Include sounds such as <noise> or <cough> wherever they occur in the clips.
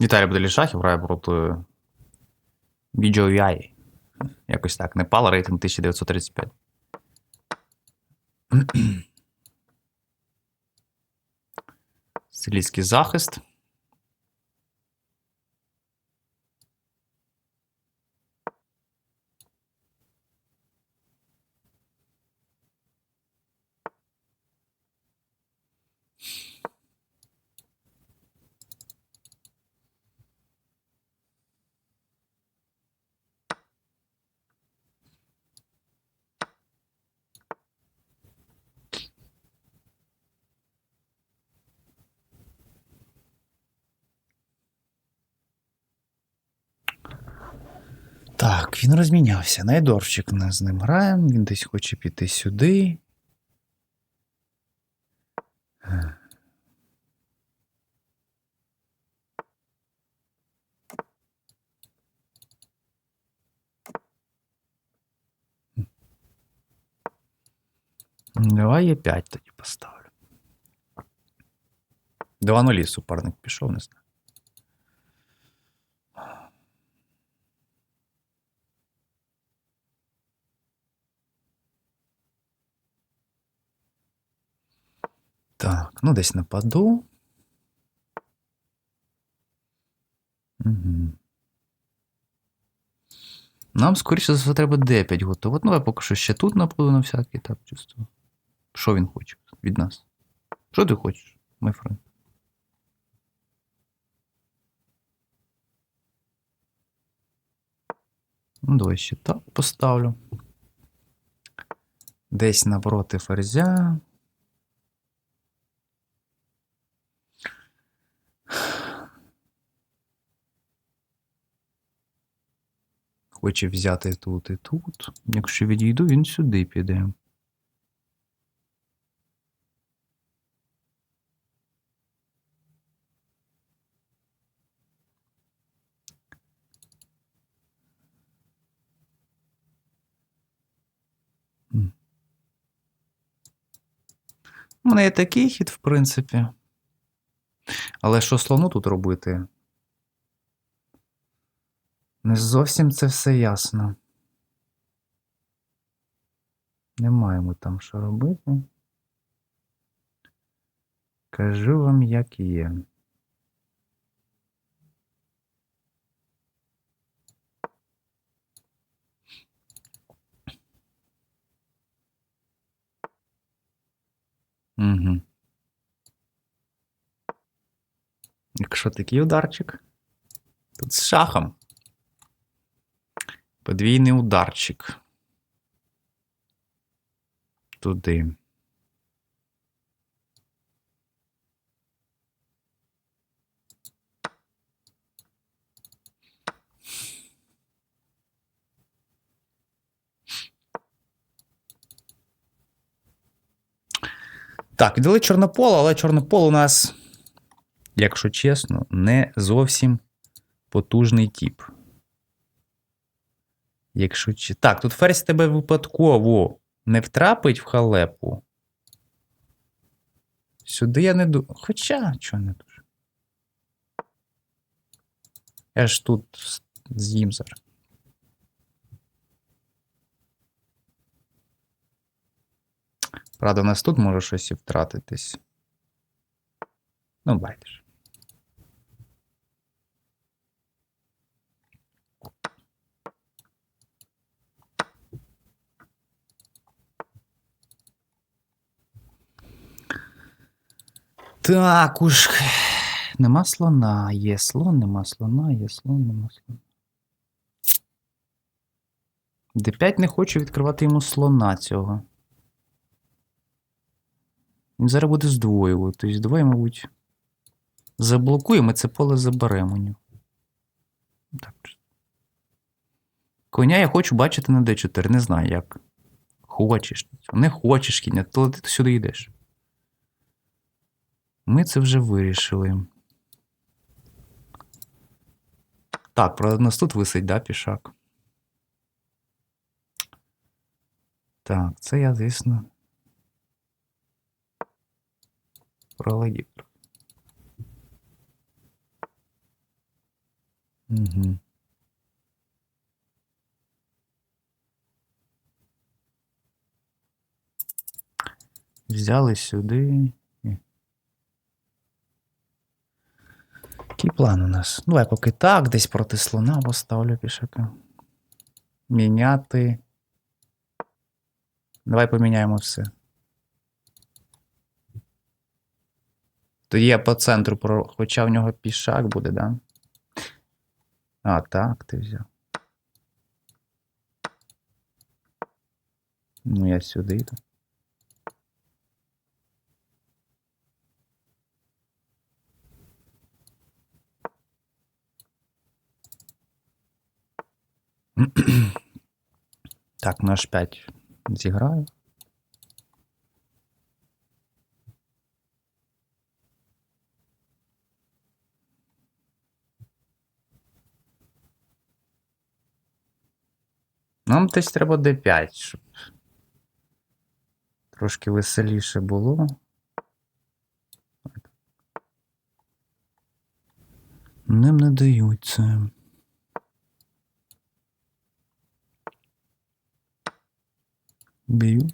Віталій буде шахів грає проти BJI. Якось так. Непал рейтинг 1935. <clears throat> Сицилійський захист. Так, він розмінявся. Найдорчик не з ним граємо. Він десь хоче піти сюди. Давай я 5 тоді поставлю. 2 нулі суперник пішов, не знаю. Так, ну десь нападу. Угу. Нам, скоріше за все, треба D5 готувати. Ну, я поки що ще тут нападу на всякий так чувство. Що він хоче від нас? Що ти хочеш, мій френд? Ну, давай ще так поставлю. Десь напроти ферзя. Хоче взяти тут і тут. Якщо відійду, він сюди піде. У мене є такий хід, в принципі. Але що слону тут робити? Не зовсім це все ясно. Не маємо там що робити. Кажу вам, як є. Угу. Якщо такий ударчик, тут з шахом. Подвійний ударчик. Туди. Так, віддали Чорнополо, але Чорнопол у нас, якщо чесно, не зовсім потужний тип. Якщо чи. Так, тут ферзь тебе випадково не втрапить в халепу. Сюди я не ду. Хоча, чого не дуже. Я ж тут з'їм зараз. Правда, у нас тут може щось і втратитись. Ну, байдеш. Так уж. Нема слона, є слон, нема слона, є слон, нема слона. Д5 не хочу відкривати йому слона цього. Він зараз буде здвоювати. Тобто давай, мабуть, заблокуємо це поле заберемо нього. Так. Коня я хочу бачити на D4. Не знаю як. Хочеш. Не хочеш кіння, то ти сюди йдеш. Ми це вже вирішили. Так, правда, нас тут висить, да, пішак. Так, це я, звісно. Пролетів. Угу. Взяли сюди. і- Який план у нас? Ну, Давай поки так, десь проти слона поставлю пішака. Міняти. Давай поміняємо все. Тоді я по центру, про... хоча в нього пішак буде, да? А, так, ти взяв. Ну, я сюди йду. <clears throat> Так, на H5 зіграю. Нам десь треба D5, щоб трошки веселіше було. Ним не дають це. Б'ю.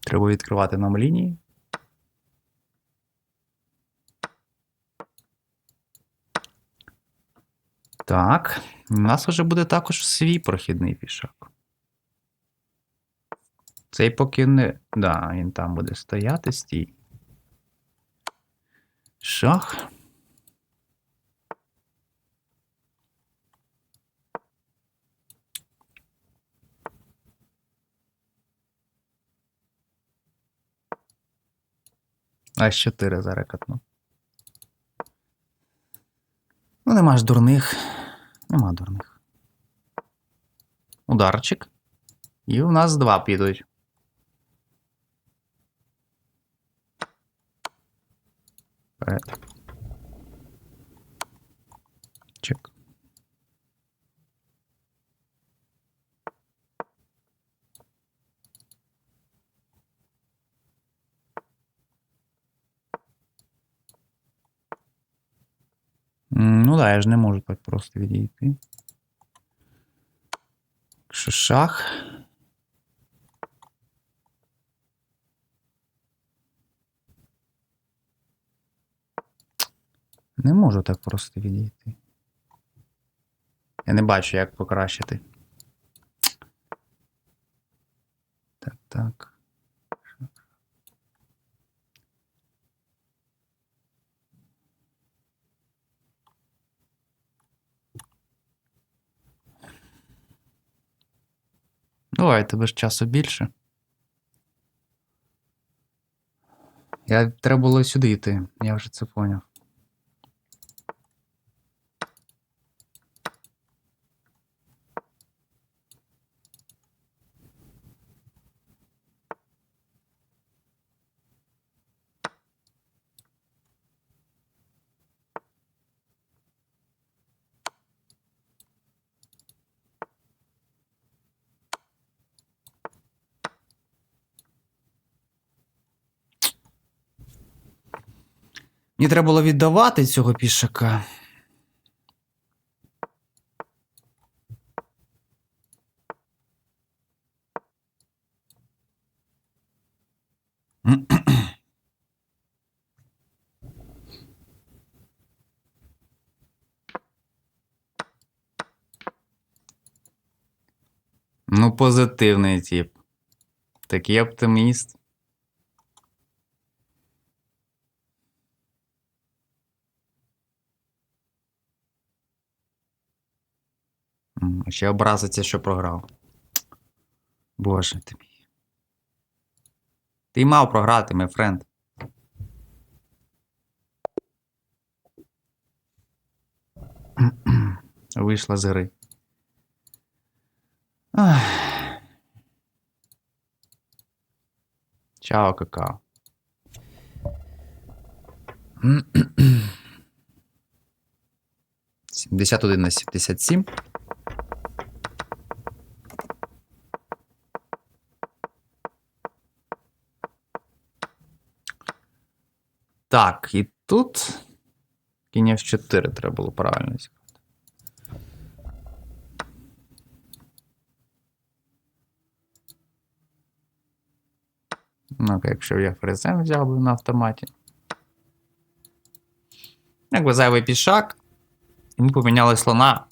Треба відкривати нам лінії. Так, у нас вже буде також свій прохідний пішак. Цей поки не. Да, він там буде стояти, стій. Шах. А 4 зараз катну. Ну, нема ж дурних. Нема дурних. Ударчик. І у нас два підуть. Вперед. Ну да, я ж не можу так просто відійти. Якщо шах. Не можу так просто відійти. Я не бачу, як покращити. Так, так. Давай, тебе ж часу більше. Я треба було сюди йти, я вже це поняв. Мені треба було віддавати цього пішака. Ну, позитивний тип. Такий оптиміст. Ще образиться, що програв. Боже ти мій. Ти мав програти, мій френд. <clears throat> Вийшла з гри. Ах. Чао, какао. <clears throat> Сімдесят один на сімдесят сім. Так, і тут кінь F4 треба було правильно зіграти. Ну, якщо я фрезем взяв би на автоматі. Якби зайвий пішак, ми поміняли слона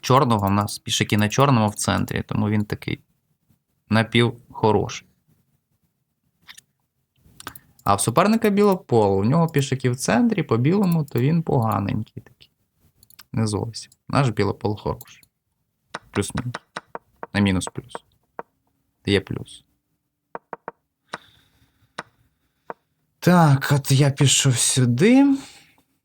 чорного. У нас пішаки на чорному в центрі, тому він такий напів хороший. А в суперника білого полу. У нього пішаки в центрі, по білому, то він поганенький такий. Не зовсім. Наш білопол хороший. Плюс-мінус. На мінус плюс. Є плюс. Так, от я пішов сюди.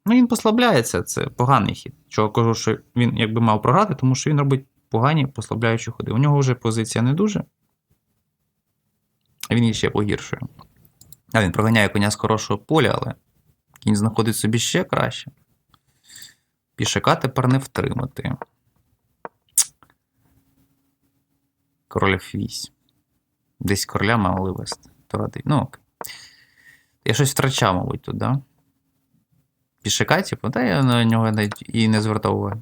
Ну, він послабляється, це поганий хід. Чого кажу, що він якби мав програти, тому що він робить погані послабляючі ходи. У нього вже позиція не дуже. А він її ще погіршує. А він проганяє коня з хорошого поля, але кінь знаходить собі ще краще. Пішака тепер не втримати. Король F8. Десь короля мали вести. Ну, окей. Я щось втрачав, мабуть, тут, да? Пішака, типу, та я на нього і не звертав уваги.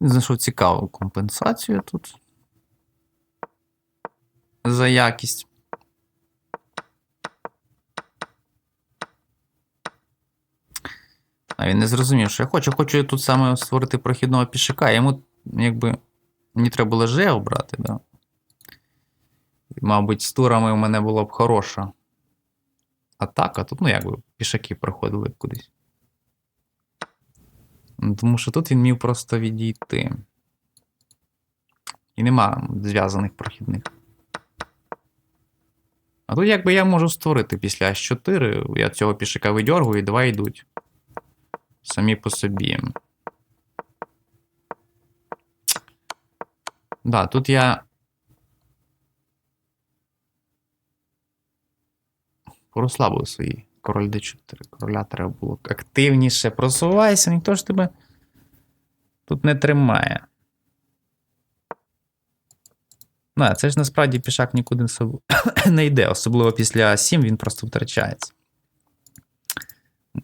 Знайшов цікаву компенсацію тут. За якість. А він не зрозумів, що я хочу. Хочу тут саме створити прохідного пішака. Йому, якби, мені треба було Ж обрати, да. Мабуть, з турами у мене була б хороша атака. Тут, ну, якби, пішаки проходили кудись. Ну, Тому що тут він міг просто відійти. І нема зв'язаних прохідних. А тут якби я можу створити після H4, я цього пішака видьоргую і два йдуть. Самі по собі. Да, тут я. Порозслабив свої король D4. Короля треба було активніше. Просувайся, ніхто ж тебе тут не тримає. Ну, а це ж насправді пішак нікуди не <coughs> йде, особливо після 7 він просто втрачається.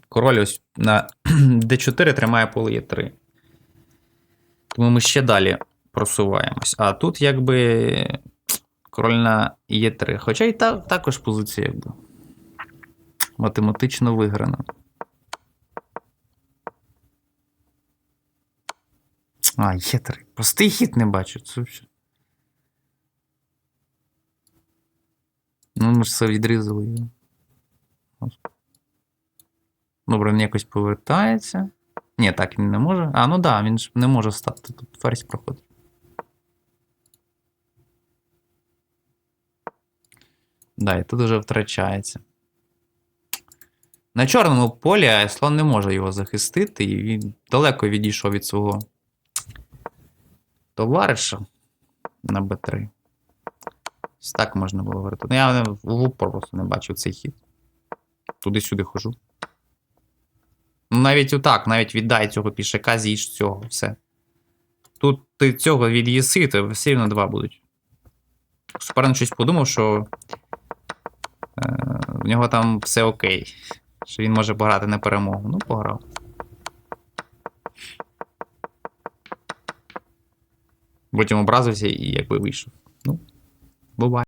Король ось на <coughs> d4 тримає поле Е3. Тому ми ще далі просуваємось. А тут якби король на Е3. Хоча і та, також позиція якби математично виграна. А, Е3. Простий хід не бачу. Це. Ну, ми ж все відрізали його. Добре, він якось повертається. Ні, так він не може. А, ну да, він ж не може стати. Тут ферзь проходить. Да, і тут уже втрачається. На чорному полі слон не може його захистити, і він далеко відійшов від свого товариша на Б3. Ось так можна було говорити. Ну, я в упор просто не бачив цей хід. Туди-сюди хожу. Ну, навіть отак, навіть віддай цього пішака, з'їж цього, все. Тут ти цього від'їси, то все рівно два будуть. Суперник щось подумав, що е, в нього там все окей. Що він може пограти на перемогу. Ну, пограв. Потім образився і якби вийшов. Ну, буває.